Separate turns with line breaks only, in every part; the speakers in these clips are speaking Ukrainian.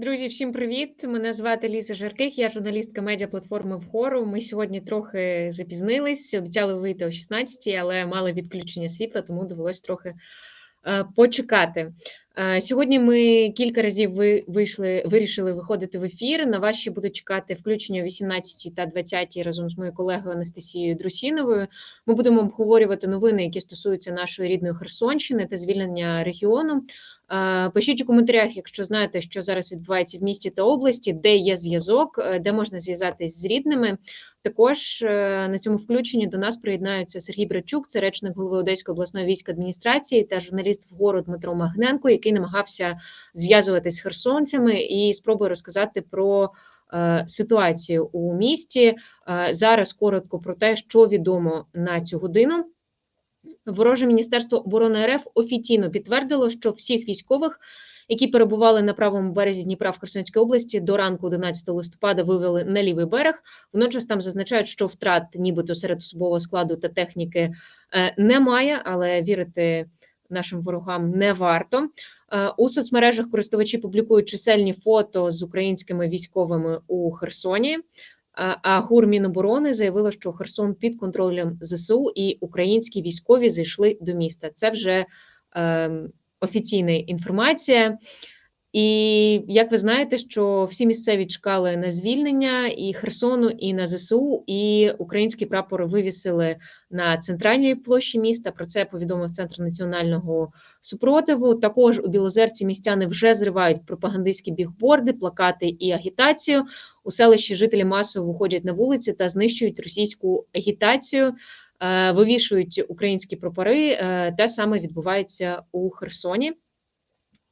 Друзі, всім привіт! Мене звати Ліза Жарких, я журналістка медіаплатформи Вгору. Ми сьогодні трохи запізнились, обіцяли вийти о 16 але мали відключення світла, тому довелось трохи е, почекати. Е, сьогодні ми кілька разів вийшли, вирішили виходити в ефір. На ще будуть чекати включення о 18 та 20 разом з моєю колегою Анастасією Друсіновою. Ми будемо обговорювати новини, які стосуються нашої рідної Херсонщини та звільнення регіону. Пишіть у коментарях, якщо знаєте, що зараз відбувається в місті та області, де є зв'язок, е, де можна зв'язатись з рідними. Також е, на цьому включенні до нас приєднаються Сергій Брачук, це речник голови Одеської обласної військ адміністрації та журналіст вгору Дмитро Магненко, який намагався зв'язуватись з херсонцями і спробує розказати про. Е, ситуацію у місті зараз коротко про те, що відомо на цю годину. Вороже міністерство оборони РФ офіційно підтвердило, що всіх військових, які перебували на правому березі Дніпра в Херсонській області, до ранку 11 листопада вивели на лівий берег. Водночас там зазначають, що втрат, нібито серед особового складу та техніки, е, немає, але вірити. Нашим ворогам не варто е, у соцмережах. Користувачі публікують чисельні фото з українськими військовими у Херсоні. А ГУР Міноборони заявило, що Херсон під контролем ЗСУ і українські військові зайшли до міста. Це вже е, офіційна інформація. І як ви знаєте, що всі місцеві чекали на звільнення і Херсону, і на ЗСУ, і українські прапори вивісили на центральній площі міста. Про це повідомив центр національного супротиву. Також у Білозерці містяни вже зривають пропагандистські бігборди, плакати і агітацію. У селищі жителі масово виходять на вулиці та знищують російську агітацію. Е, вивішують українські прапори, е, те саме відбувається у Херсоні.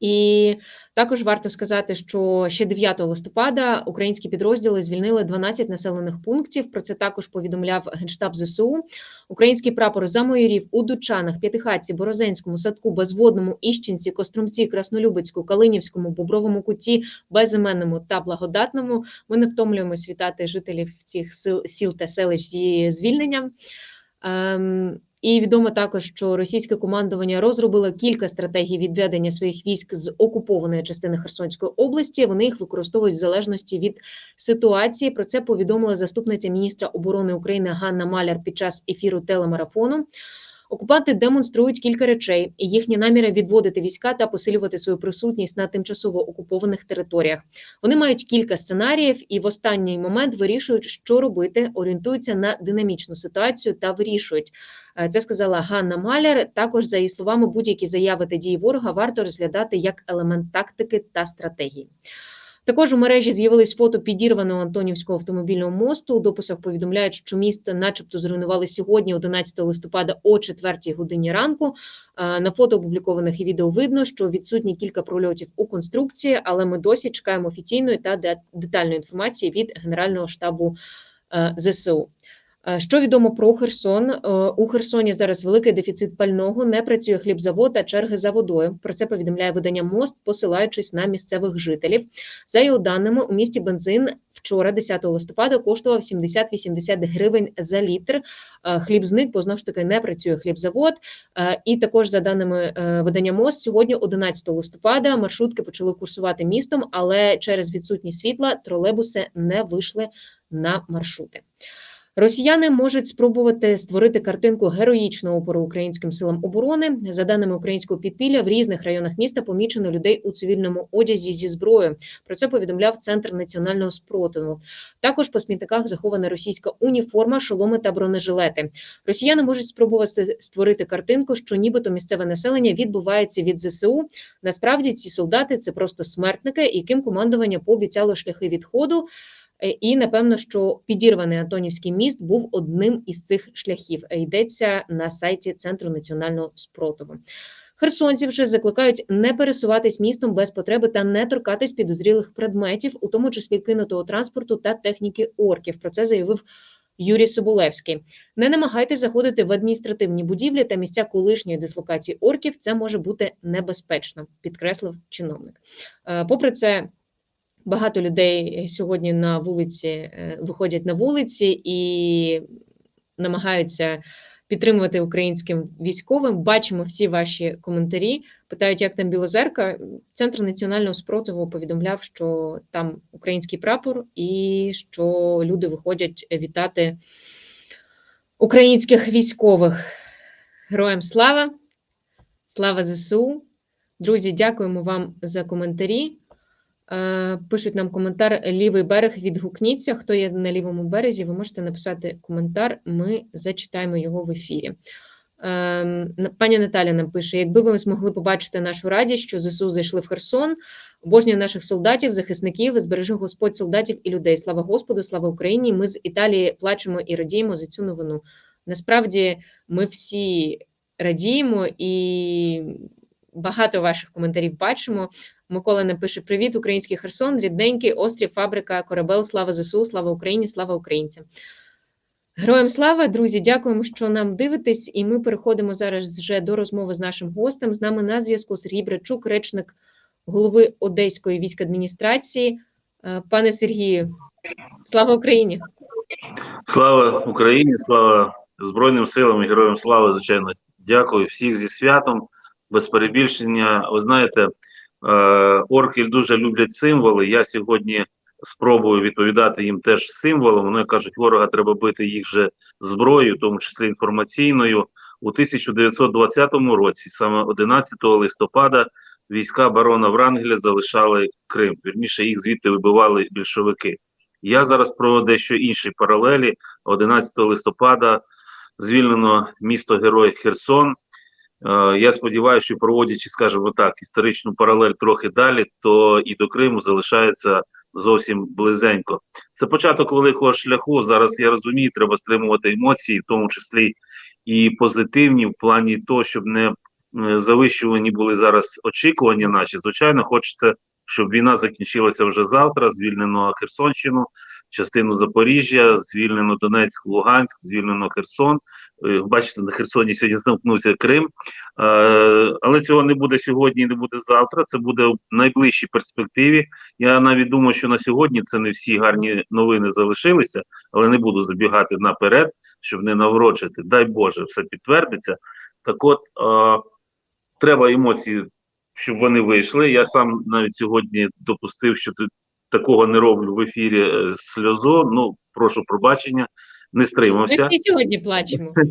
І також варто сказати, що ще 9 листопада українські підрозділи звільнили 12 населених пунктів. Про це також повідомляв генштаб ЗСУ. Український прапор замоїрів у Дучанах, П'ятихатці, Борозенському, Садку, Безводному, Іщенці, Кострумці, Краснолюбицьку, Калинівському, Бобровому куті, Безіменному та Благодатному. Ми не втомлюємось вітати жителів цих сил сіл та селищ зі звільненням. Ем, і відомо також, що російське командування розробило кілька стратегій відведення своїх військ з окупованої частини Херсонської області. Вони їх використовують в залежності від ситуації. Про це повідомила заступниця міністра оборони України Ганна Маляр під час ефіру телемарафону. Окупанти демонструють кілька речей: їхні наміри відводити війська та посилювати свою присутність на тимчасово окупованих територіях. Вони мають кілька сценаріїв і в останній момент вирішують, що робити, орієнтуються на динамічну ситуацію та вирішують. Е, це сказала Ганна Маляр. Також за її словами, будь-які заяви та дії ворога варто розглядати як елемент тактики та стратегії. Також у мережі з'явились фото підірваного Антонівського автомобільного мосту. У дописах повідомляють, що місто, начебто, зруйнували сьогодні, 11 листопада, о 4 годині ранку. На фото опублікованих і відео видно, що відсутні кілька прольотів у конструкції, але ми досі чекаємо офіційної та детальної інформації від Генерального штабу е, ЗСУ. Е, що відомо про Херсон? Е, у Херсоні зараз великий дефіцит пального, не працює хлібзавод та черги за водою. Про це повідомляє видання мост, посилаючись на місцевих жителів. За його даними, у місті бензин вчора, 10 листопада, коштував 70-80 гривень за літр. Е, хліб зник, бо знову ж таки не працює хлібзавод. І також за даними видання мост, сьогодні, 11 листопада, маршрутки почали курсувати містом, але через відсутність світла тролейбуси не вийшли на маршрути. Росіяни можуть спробувати створити картинку героїчного опору українським силам оборони. За даними українського підпілля, в різних районах міста помічено людей у цивільному одязі зі зброєю. Про це повідомляв центр національного спротиву. Також по смітниках захована російська уніформа, шоломи та бронежилети. Росіяни можуть спробувати створити картинку, що нібито місцеве населення відбувається від ЗСУ. Насправді ці солдати це просто смертники, яким командування пообіцяло шляхи відходу. Е, і напевно, що підірваний Антонівський міст був одним із цих шляхів. Е, йдеться на сайті Центру національного спротиву. Херсонці вже закликають не пересуватись містом без потреби та не торкатись підозрілих предметів, у тому числі кинутого транспорту та техніки орків. Про це заявив Юрій Соболевський. Не намагайтеся заходити в адміністративні будівлі та місця колишньої дислокації орків. Це може бути небезпечно, підкреслив чиновник. Е, попри це, Багато людей сьогодні на вулиці е, виходять на вулиці і намагаються підтримувати українським військовим. Бачимо всі ваші коментарі. Питають, як там Білозерка. Центр національного спротиву повідомляв, що там український прапор, і що люди виходять вітати українських військових. Героям слава! Слава ЗСУ! Друзі, дякуємо вам за коментарі. Е, Пишуть нам коментар лівий берег. Відгукніться. Хто є на лівому березі, ви можете написати коментар. Ми зачитаємо його в ефірі. Ем, Пані Наталя нам пише: якби ви змогли побачити нашу радість, що ЗСУ зайшли в Херсон, обожнюю наших солдатів, захисників, збережи Господь солдатів і людей. Слава Господу, слава Україні! Ми з Італії плачемо і радіємо за цю новину. Насправді, ми всі радіємо і багато ваших коментарів бачимо. Микола напише: Привіт, український Херсон, рідненький, острів, фабрика, корабель, слава ЗСУ, слава Україні, слава українцям. Героям слава, друзі, дякуємо, що нам дивитесь, і ми переходимо зараз вже до розмови з нашим гостем. З нами на зв'язку Сергій Брачук, речник голови Одеської військадміністрації. Е, Пане Сергію, слава Україні!
Слава Україні, слава Збройним силам і героям слави, звичайно. Дякую всіх зі святом, без перебільшення. Ви знаєте, орки дуже люблять символи. Я сьогодні спробую відповідати їм теж символом. Вони кажуть, ворога треба бити їх же зброєю, в тому числі інформаційною. У 1920 році, саме 11 листопада, війська барона Врангеля залишали Крим. Вірніше їх звідти вибивали більшовики. Я зараз про дещо інші паралелі. 11 листопада звільнено місто Герой Херсон. Е, Я сподіваюся, що проводячи, скажімо так, історичну паралель трохи далі, то і до Криму залишається зовсім близенько. Це початок великого шляху. Зараз я розумію, треба стримувати емоції, в тому числі і позитивні, в плані того, щоб не е, завищувані були зараз очікування наші. Звичайно, хочеться, щоб війна закінчилася вже завтра. Звільнено Херсонщину, частину Запоріжжя, звільнено Донецьк, Луганськ, звільнено Херсон. Е, Бачите, на Херсоні сьогодні замкнувся Крим, Е, але цього не буде сьогодні, і не буде завтра. Це буде в найближчій перспективі. Я навіть думаю, що на сьогодні це не всі гарні новини залишилися, але не буду забігати наперед, щоб не наврочити. Дай Боже, все підтвердиться. Так, от е, треба емоції, щоб вони вийшли. Я сам навіть сьогодні допустив, що такого не роблю в ефірі сльозу. Ну прошу пробачення, не стримався
всі сьогодні плачемо.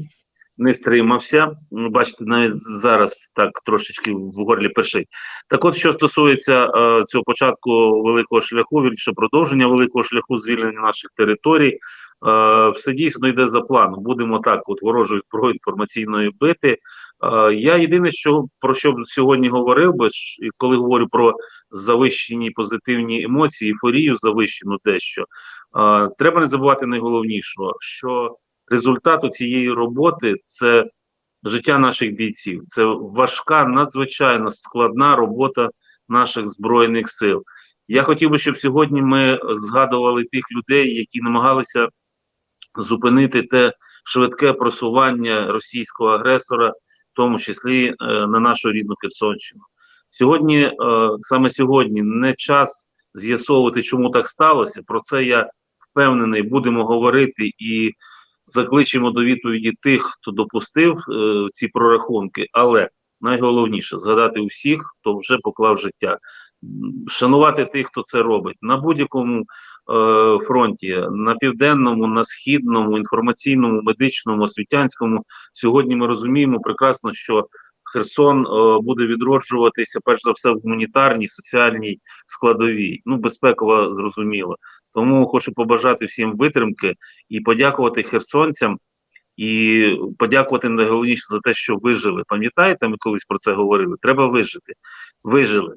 не стримався. Ну, Бачите, навіть зараз так трошечки в горлі першить. Так от, що стосується е, цього початку великого шляху, вірніше продовження великого шляху звільнення наших територій, е, все дійсно йде за планом. Будемо так, от ворожою зброєю інформаційною бити. Е, я єдине, що про що б сьогодні говорив би, коли говорю про завищені позитивні емоції, ейфорію завищену дещо, треба не забувати найголовнішого, що результату цієї роботи це життя наших бійців. Це важка, надзвичайно складна робота наших збройних сил. Я хотів би, щоб сьогодні ми згадували тих людей, які намагалися зупинити те швидке просування російського агресора, в тому числі е, на нашу рідну Херсонщину. Сьогодні, е, саме сьогодні, не час з'ясовувати, чому так сталося. Про це я впевнений, будемо говорити і закличемо до відповіді тих, хто допустив е, ці прорахунки, але найголовніше згадати усіх, хто вже поклав життя, шанувати тих, хто це робить на будь-якому е, фронті, на південному, на східному, інформаційному, медичному, освітянському. Сьогодні ми розуміємо прекрасно, що Херсон е, буде відроджуватися перш за все в гуманітарній, соціальній складовій. Ну, безпекова зрозуміло. Тому хочу побажати всім витримки і подякувати херсонцям, і подякувати найголовніше за те, що вижили. Пам'ятаєте, ми колись про це говорили? Треба вижити. Вижили.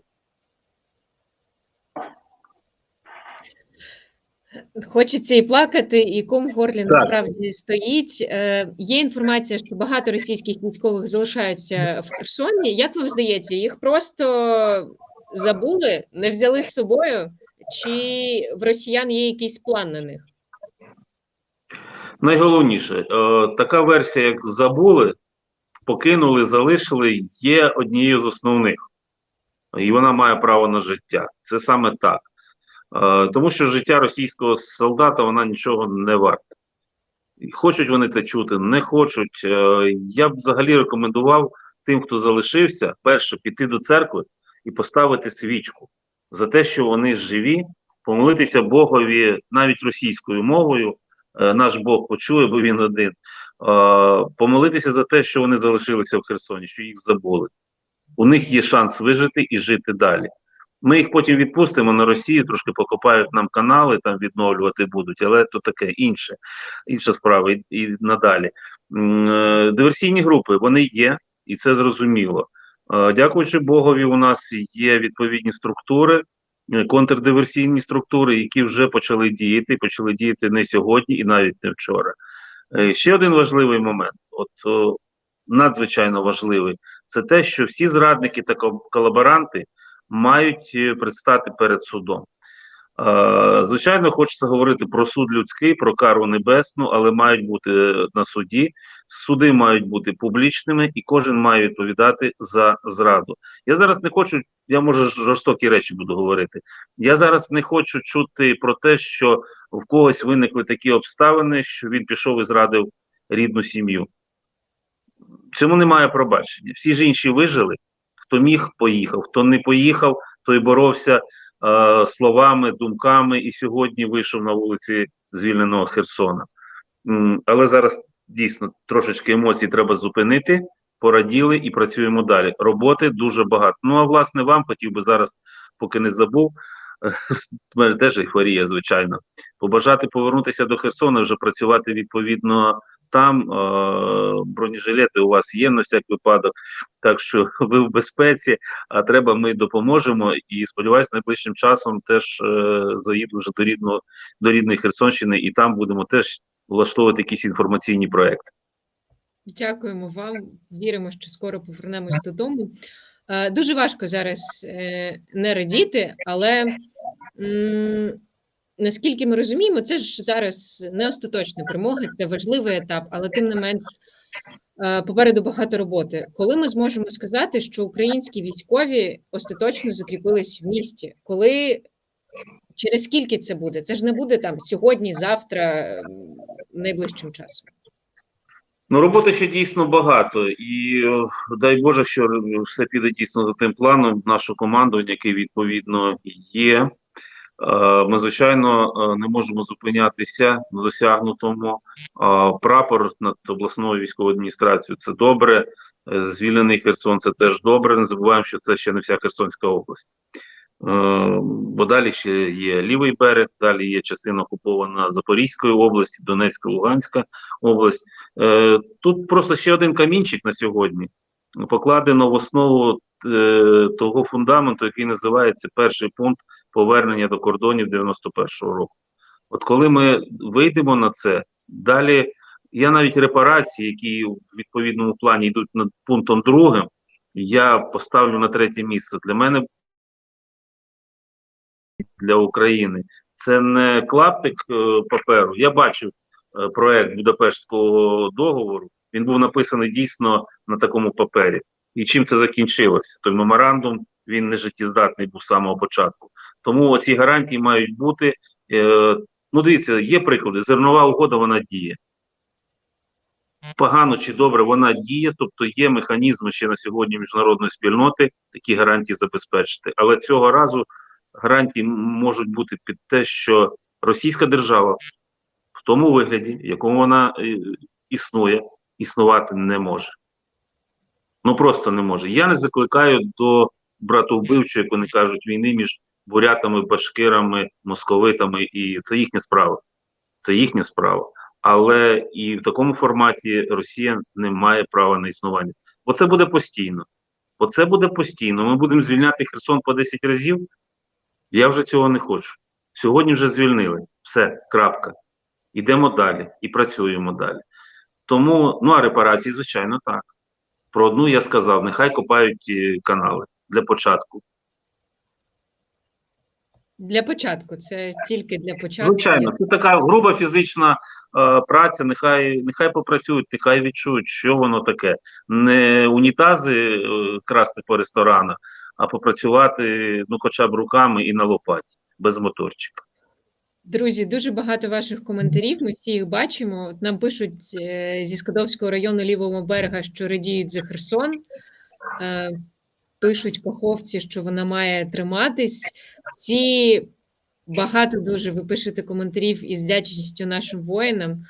Хочеться і плакати, і ком в горлі насправді стоїть. Е, є інформація, що багато російських військових залишаються в Херсоні. Як вам здається, їх просто забули, не взяли з собою, чи в росіян є якийсь план на них?
Найголовніше, е, така версія, як забули, покинули, залишили, є однією з основних, і вона має право на життя. Це саме так. Е, тому що життя російського солдата вона нічого не варта. Хочуть вони те чути, не хочуть. Е, Я б взагалі рекомендував тим, хто залишився, перше піти до церкви і поставити свічку за те, що вони живі, помолитися Богові навіть російською мовою. Е, Наш Бог почує, бо він один. Помолитися за те, що вони залишилися в Херсоні, що їх забули. У них є шанс вижити і жити далі. Ми їх потім відпустимо на Росію, трошки покопають нам канали, там відновлювати будуть, але то таке інше, інша справа і, і надалі. Е, Диверсійні групи вони є, і це зрозуміло. Е, Дякуючи Богові, у нас є відповідні структури, е, контрдиверсійні структури, які вже почали діяти, почали діяти не сьогодні і навіть не вчора. Ще один важливий момент, от надзвичайно важливий, це те, що всі зрадники та колаборанти мають е, предстати перед судом. Е, Звичайно, хочеться говорити про суд людський, про кару небесну, але мають бути на суді. Суди мають бути публічними, і кожен має відповідати за зраду. Я зараз не хочу, я може жорстокі речі буду говорити. Я зараз не хочу чути про те, що в когось виникли такі обставини, що він пішов і зрадив рідну сім'ю. Цьому немає пробачення. Всі ж інші вижили. Хто міг, поїхав. Хто не поїхав, той боровся е, словами, думками, і сьогодні вийшов на вулиці звільненого Херсона. Але зараз дійсно трошечки емоцій треба зупинити. Пораділи і працюємо далі. Роботи дуже багато. Ну а власне вам хотів би зараз, поки не забув. мене теж ейфорія, звичайно. Побажати повернутися до Херсона, вже працювати відповідно там. Е, бронежилети у вас є на всяк випадок, так що ви в безпеці, а треба, ми допоможемо. І сподіваюся, найближчим часом теж е, заїду вже до рідного до рідної Херсонщини, і там будемо теж влаштовувати якісь інформаційні проекти.
Дякуємо вам. Віримо, що скоро повернемось додому. Е, Дуже важко зараз не радіти, але наскільки ми розуміємо, це ж зараз не остаточна перемога, це важливий етап, але тим не менш е, попереду багато роботи. Коли ми зможемо сказати, що українські військові остаточно закріпились в місті? Коли через скільки це буде? Це ж не буде там сьогодні, завтра, найближчим часом.
Ну, роботи ще дійсно багато, і е, дай Боже, що все піде дійсно за тим планом. Нашу команду, який відповідно є. Е, Ми, звичайно, е, не можемо зупинятися на досягнутому. Е, Прапор над обласною військовою адміністрацією це добре. Звільнений Херсон це теж добре. Не забуваємо, що це ще не вся Херсонська область. Бо далі ще є лівий берег, далі є частина окупована Запорізької області, Донецька, Луганська область. Тут просто ще один камінчик на сьогодні покладено в основу того фундаменту, який називається перший пункт повернення до кордонів 91-го року. От коли ми вийдемо на це, далі я навіть репарації, які в відповідному плані йдуть над пунктом другим, я поставлю на третє місце. Для мене для України це не клаптик е, паперу. Я бачив е, проект Будапештського договору. Він був написаний дійсно на такому папері. І чим це закінчилося? Той меморандум він не життєздатний був з самого початку. Тому ці гарантії мають бути. Е, ну, дивіться, є приклади. Зернова угода вона діє. Погано чи добре вона діє, тобто є механізми ще на сьогодні міжнародної спільноти такі гарантії забезпечити. Але цього разу гарантії можуть бути під те, що Російська держава в тому вигляді, в якому вона е, існує, існувати не може. Ну просто не може. Я не закликаю до братовбивчої, як вони кажуть, війни між бурятами, башкирами, московитами, і це їхня справа. Це їхня справа. Але і в такому форматі Росія не має права на існування. Бо це буде постійно. Бо це буде постійно. Ми будемо звільняти Херсон по 10 разів. Я вже цього не хочу. Сьогодні вже звільнили. Все, крапка. Ідемо далі і працюємо далі. Тому, ну а репарації, звичайно, так. Про одну я сказав: нехай копають е, канали для початку.
Для початку, це тільки для початку.
Звичайно, це така груба фізична е, праця. Нехай нехай попрацюють, нехай відчують, що воно таке. Не унітази е, красти по ресторанах, а попрацювати ну, хоча б руками і на лопаті, без моторчика.
Друзі, дуже багато ваших коментарів. Ми всі їх бачимо. Нам пишуть е, зі Скадовського району лівого берега, що радіють за Херсон. Е, Пишуть каховці, що вона має триматись. Всі багато дуже ви пишете коментарів із вдячністю нашим воїнам.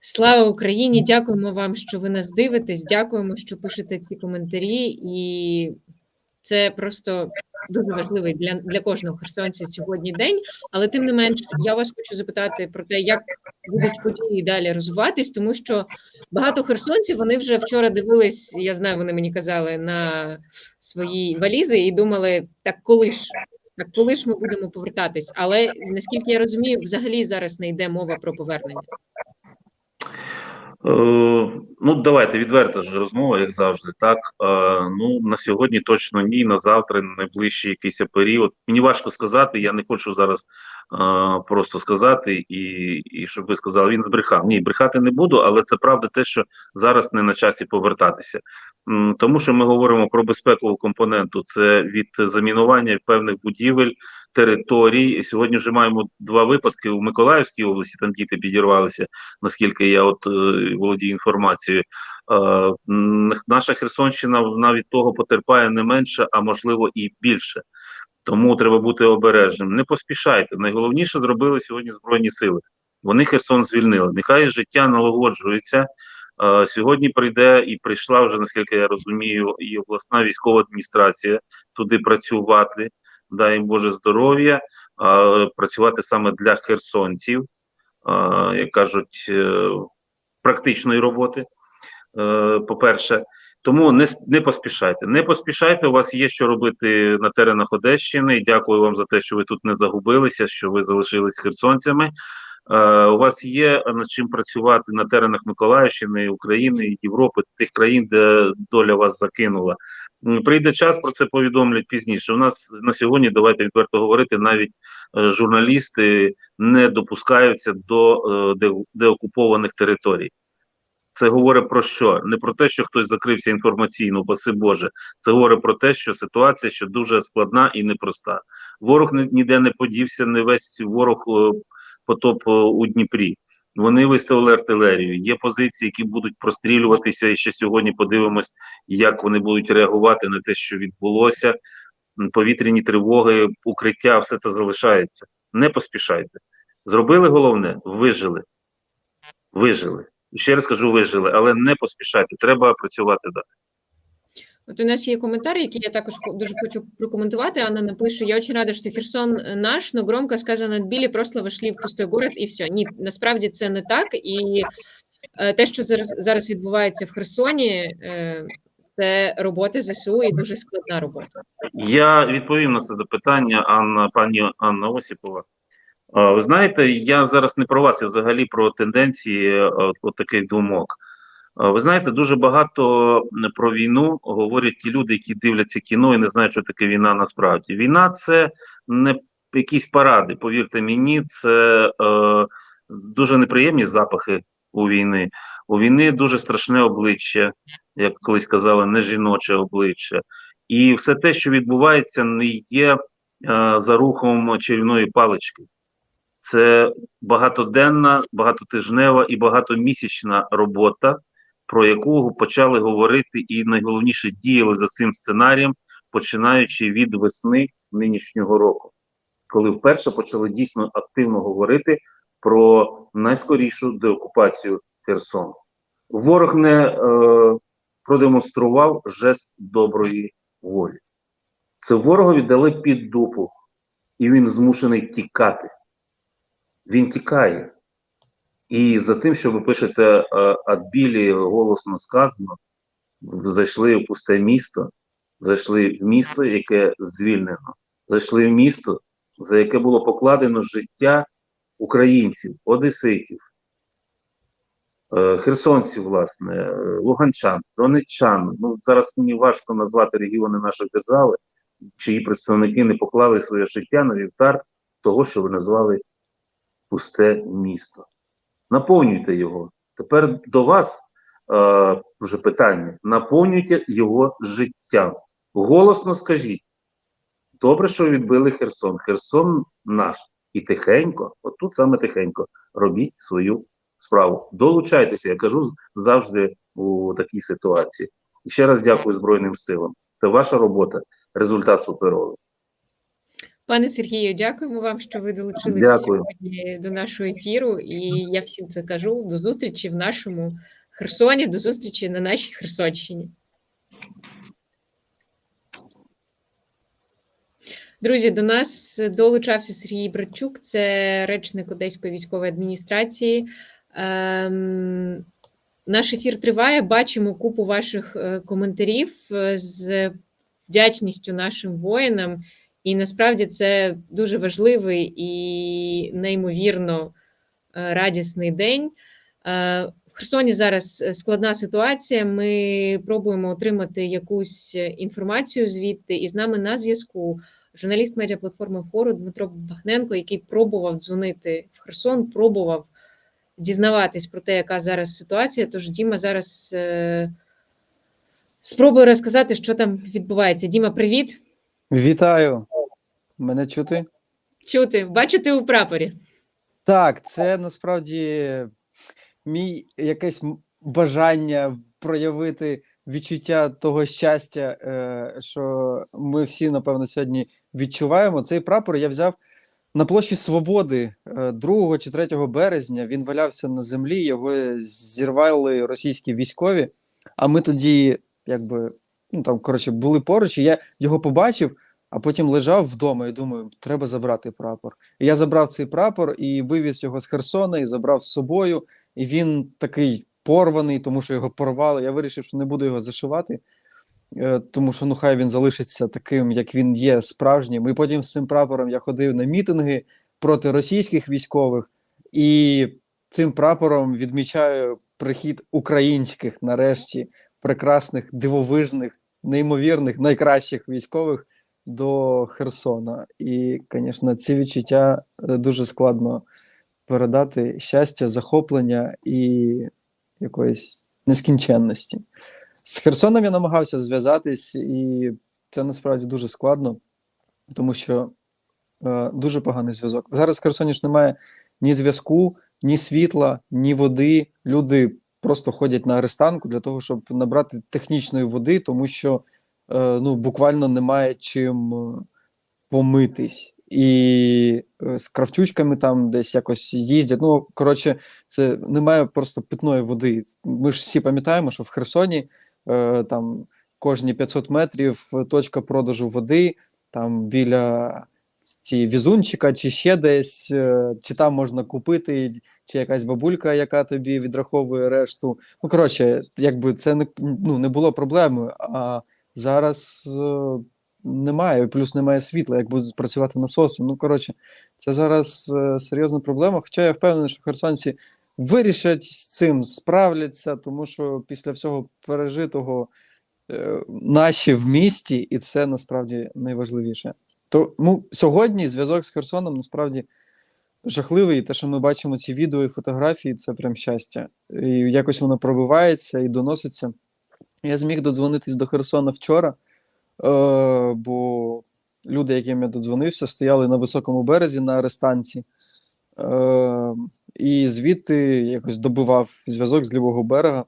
Слава Україні! Дякуємо вам, що ви нас дивитесь. Дякуємо, що пишете ці коментарі, і це просто дуже важливий для, для кожного херсонця сьогодні день. Але тим не менш, я вас хочу запитати про те, як будуть події далі розвиватись, тому що багато херсонців вони вже вчора дивились. Я знаю, вони мені казали на свої валізи і думали, так коли ж. Так, коли ж ми будемо повертатись? Але наскільки я розумію, взагалі зараз не йде мова про повернення.
Е, ну, давайте відверта ж розмова, як завжди. Так е, ну на сьогодні точно ні, на завтра, найближчий якийсь період. Мені важко сказати. Я не хочу зараз е, просто сказати, і, і щоб ви сказали, він збрехав. Ні, брехати не буду, але це правда, те, що зараз не на часі повертатися. Тому що ми говоримо про безпекову компоненту. Це від замінування певних будівель. Територій сьогодні вже маємо два випадки у Миколаївській області. Там діти підірвалися, наскільки я от е, володію інформацією. Е, наша Херсонщина від того потерпає не менше, а можливо і більше. Тому треба бути обережним. Не поспішайте. Найголовніше зробили сьогодні Збройні сили. Вони Херсон звільнили. Нехай життя налагоджується. Е, Сьогодні прийде і прийшла вже, наскільки я розумію, і обласна військова адміністрація туди працювати. Дай Боже здоров'я, працювати саме для херсонців, як кажуть, е, практичної роботи. Е, По-перше, тому не, не поспішайте. Не поспішайте. У вас є що робити на теренах Одещини. Дякую вам за те, що ви тут не загубилися, що ви залишились херсонцями. Е, у вас є над чим працювати на теренах Миколаївщини, України, Європи, тих країн, де доля вас закинула. Прийде час, про це повідомлять пізніше. У нас на сьогодні, давайте відверто говорити, навіть е, журналісти не допускаються до е, деокупованих територій. Це говорить про що? Не про те, що хтось закрився інформаційно, баси Боже. Це говорить про те, що ситуація ще дуже складна і непроста. Ворог ніде не подівся, не весь ворог е, потоп у Дніпрі. Вони виставили артилерію. Є позиції, які будуть прострілюватися. І ще сьогодні подивимось, як вони будуть реагувати на те, що відбулося. Повітряні тривоги, укриття, все це залишається. Не поспішайте. Зробили головне, вижили. Вижили. Ще раз кажу, вижили, але не поспішайте. Треба працювати далі.
Вот у нас є коментар, який я також дуже хочу прокоментувати. Анна напише: Я очень рада, що Херсон наш, но громко сказано отбили, просто вошли в пустой город і все. Ні, насправді це не так. І е, те, що зараз, зараз відбувається в Херсоні, е, це робота ЗСУ і дуже складна робота.
Я відповім на це запитання, Анна, пані Анна Осіпова. Ви знаєте, я зараз не про вас, я взагалі про тенденції е, от, от таких думок. А, Ви знаєте, дуже багато про війну говорять ті люди, які дивляться кіно і не знають, що таке війна насправді. Війна це не якісь паради. Повірте мені, це е, дуже неприємні запахи у війни. У війни дуже страшне обличчя, як колись казали, не жіноче обличчя. І все те, що відбувається, не є е, за рухом чарівної палички. Це багатоденна, багатотижнева і багатомісячна робота, про яку почали говорити, і найголовніше діяли за цим сценарієм, починаючи від весни нинішнього року, коли вперше почали дійсно активно говорити про найскорішу деокупацію Херсону. Ворог не е, продемонстрував жест доброї волі. Це ворогові дали під дупу, і він змушений тікати. Він тікає. І за тим, що ви пишете е, «Отбілі» голосно сказано, зайшли в пусте місто, зайшли в місто, яке звільнено, зайшли в місто, за яке було покладено життя українців, одеситів, е, херсонців, власне, е, луганчан, донеччан. Ну, зараз мені важко назвати регіони нашої держави, чиї представники не поклали своє життя на вівтар того, що ви назвали пусте місто. Наповнюйте його. Тепер до вас е, вже питання: наповнюйте його життям. Голосно скажіть. Добре, що відбили Херсон. Херсон наш. і тихенько, от тут саме тихенько, робіть свою справу. Долучайтеся, я кажу завжди у такій ситуації. І ще раз дякую Збройним силам. Це ваша робота, результат суперовий.
Пане Сергію, дякуємо вам, що ви долучилися
Дякую.
сьогодні до нашого ефіру. І я всім це кажу. До зустрічі в нашому Херсоні, до зустрічі на нашій Херсонщині. Друзі, до нас долучався Сергій Братчук, це речник Одеської військової адміністрації. Ем, наш ефір триває. Бачимо купу ваших е, коментарів е, з вдячністю нашим воїнам. І насправді це дуже важливий і неймовірно е, радісний день. Е, В Херсоні зараз е, складна ситуація. Ми пробуємо отримати якусь інформацію звідти, і з нами на зв'язку журналіст медіаплатформи Фору Дмитро Багненко, який пробував дзвонити в Херсон, пробував дізнаватись про те, яка зараз ситуація. Тож Діма зараз спробує розказати, що там відбувається. Діма, привіт.
Вітаю! Мене чути?
Чути, бачити у прапорі.
Так, це насправді мій якесь бажання проявити відчуття того щастя, е, що ми всі, напевно, сьогодні відчуваємо. Цей прапор я взяв на площі Свободи е, 2 чи 3 березня. Він валявся на землі, його зірвали російські військові. А ми тоді, якби, ну там, коротше, були поруч, і я його побачив. А потім лежав вдома і думаю, треба забрати прапор. І я забрав цей прапор і вивіз його з Херсона і забрав з собою. І він такий порваний, тому що його порвали. Я вирішив, що не буду його зашивати, е, тому що ну хай він залишиться таким, як він є, справжнім. І потім з цим прапором я ходив на мітинги проти російських військових, і цим прапором відмічаю прихід українських, нарешті, прекрасних, дивовижних, неймовірних, найкращих військових до Херсона. І, звісно, ці відчуття е, дуже складно передати щастя, захоплення і якоїсь нескінченності. З Херсоном я намагався зв'язатись, і це насправді дуже складно, тому що е, дуже поганий зв'язок. Зараз в Херсоні ж немає ні зв'язку, ні світла, ні води. Люди просто ходять на арестанку для того, щоб набрати технічної води, тому що ну, буквально немає чим е, помитись. І е, з кравчучками там десь якось їздять. Ну, коротше, це немає просто питної води. Ми ж всі пам'ятаємо, що в Херсоні е, там кожні 500 метрів точка продажу води, там біля ці візунчика, чи ще десь, е, чи там можна купити, чи якась бабулька, яка тобі відраховує решту. Ну, коротше, якби це не, ну, не було проблемою. А зараз е, немає, плюс немає світла, як будуть працювати насоси. Ну, коротше, це зараз е, серйозна проблема. Хоча я впевнений, що херсонці вирішать з цим, справляться, тому що після всього пережитого е, наші в місті, і це насправді найважливіше. Тому сьогодні зв'язок з Херсоном насправді жахливий. І те, що ми бачимо ці відео і фотографії, це прям щастя. І якось воно пробивається і доноситься. Я зміг додзвонитись до Херсона вчора, е, бо люди, яким я додзвонився, стояли на високому березі на арестанці. Е, і звідти якось добивав зв'язок з лівого берега.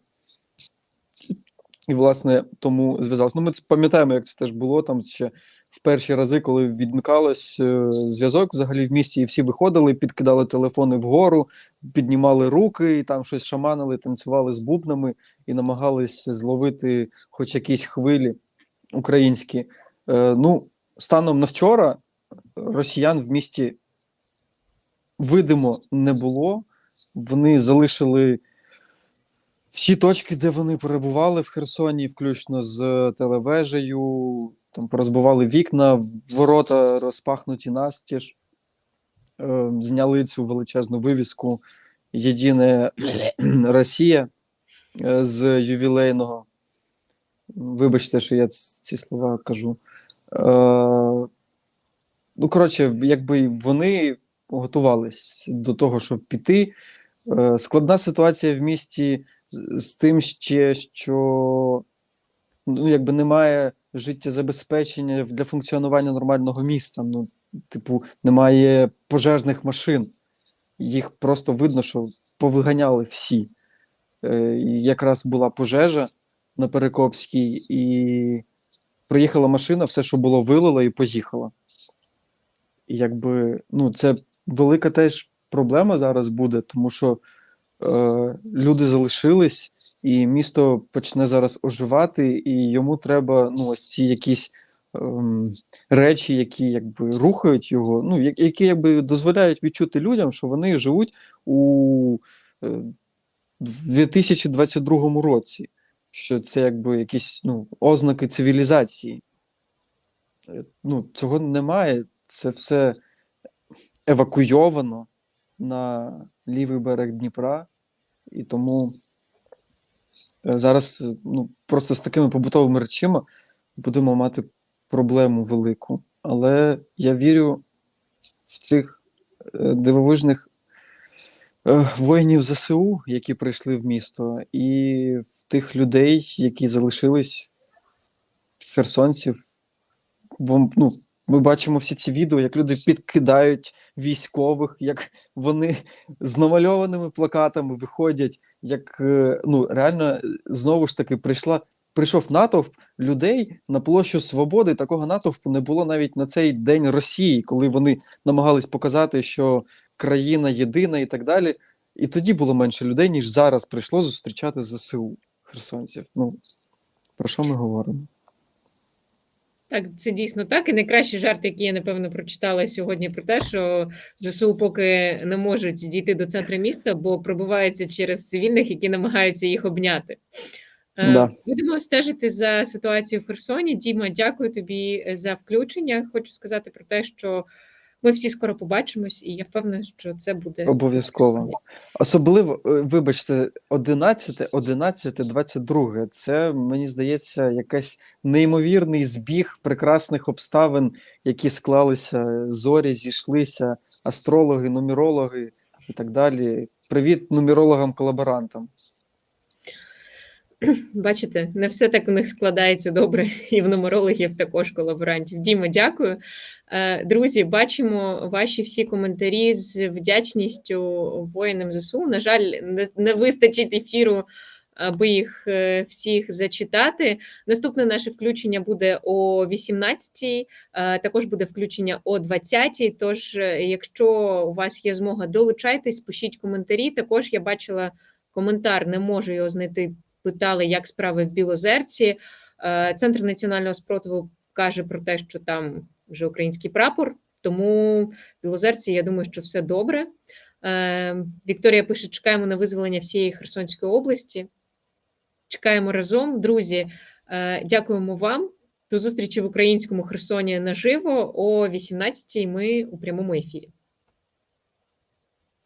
І, власне, тому зв'язався. Ну, ми пам'ятаємо, як це теж було там ще в перші рази, коли відмикалось е, зв'язок взагалі в місті, і всі виходили, підкидали телефони вгору, піднімали руки, і там щось шаманили, танцювали з бубнами і намагались зловити хоч якісь хвилі українські. Е, ну, станом на вчора росіян в місті видимо не було. Вони залишили всі точки, де вони перебували в Херсоні, включно з телевежею, там порозбивали вікна, ворота розпахнуті настіж, е, зняли цю величезну вивіску Єдине Росія е, з ювілейного. Вибачте, що я ці слова кажу. Е, ну, коротше, якби вони готувались до того, щоб піти. Е, складна ситуація в місті з- тим ще, що ну, якби немає життєзабезпечення для функціонування нормального міста. Ну, типу, немає пожежних машин. Їх просто видно, що повиганяли всі. Е, якраз була пожежа на Перекопській, і приїхала машина, все, що було, вилила і поїхала. І якби, ну, це велика теж проблема зараз буде, тому що люди залишились, і місто почне зараз оживати, і йому треба ну, ось ці якісь ем, речі, які якби рухають його, ну, які якби дозволяють відчути людям, що вони живуть у е, 2022 році, що це якби якісь ну, ознаки цивілізації. Е, Ну, цього немає, це все евакуйовано на лівий берег Дніпра, і тому е, зараз е, ну, просто з такими побутовими речима будемо мати проблему велику. Але я вірю в цих е, дивовижних воїнів ЗСУ, які прийшли в місто, і в тих людей, які залишились херсонців. Бо ну, ми бачимо всі ці відео, як люди підкидають військових, як вони з намальованими плакатами виходять, як е, ну реально е, знову ж таки прийшла. Прийшов натовп людей на площу Свободи. Такого натовпу не було навіть на цей день Росії, коли вони намагались показати, що країна єдина і так далі. І тоді було менше людей, ніж зараз прийшло зустрічати ЗСУ херсонців. Ну про що ми говоримо?
Так, це дійсно так. І найкращий жарт, який я напевно прочитала сьогодні, про те, що ЗСУ поки не можуть дійти до центру міста, бо пробиваються через цивільних, які намагаються їх обняти. Е,
Да.
Будемо стежити за ситуацією в Херсоні. Діма, дякую тобі е, за включення. Хочу сказати про те, що ми всі скоро побачимось, і я впевнена, що це буде
Обов'язково. Особливо, е, вибачте, 11, 11, 22. Це, мені здається, якийсь неймовірний збіг прекрасних обставин, які склалися, зорі зійшлися, астрологи, нумерологи і так далі. Привіт нумерологам-колаборантам.
Бачите, не все так у них складається добре, і в нумерологів також колаборантів. Дімо, дякую. Е, Друзі, бачимо ваші всі коментарі з вдячністю воїнам ЗСУ. На жаль, не, вистачить ефіру, аби їх е, всіх зачитати. Наступне наше включення буде о 18-й, е, також буде включення о 20-й. Тож, якщо у вас є змога, долучайтесь, пишіть коментарі. Також я бачила коментар, не можу його знайти питали, як справи в Білозерці. Е, Центр національного спротиву каже про те, що там вже український прапор. Тому в Білозерці, я думаю, що все добре. Е, Вікторія пише: чекаємо на визволення всієї Херсонської області. Чекаємо разом, друзі. е, Дякуємо вам. До зустрічі в українському Херсоні наживо о 18-й Ми у прямому ефірі.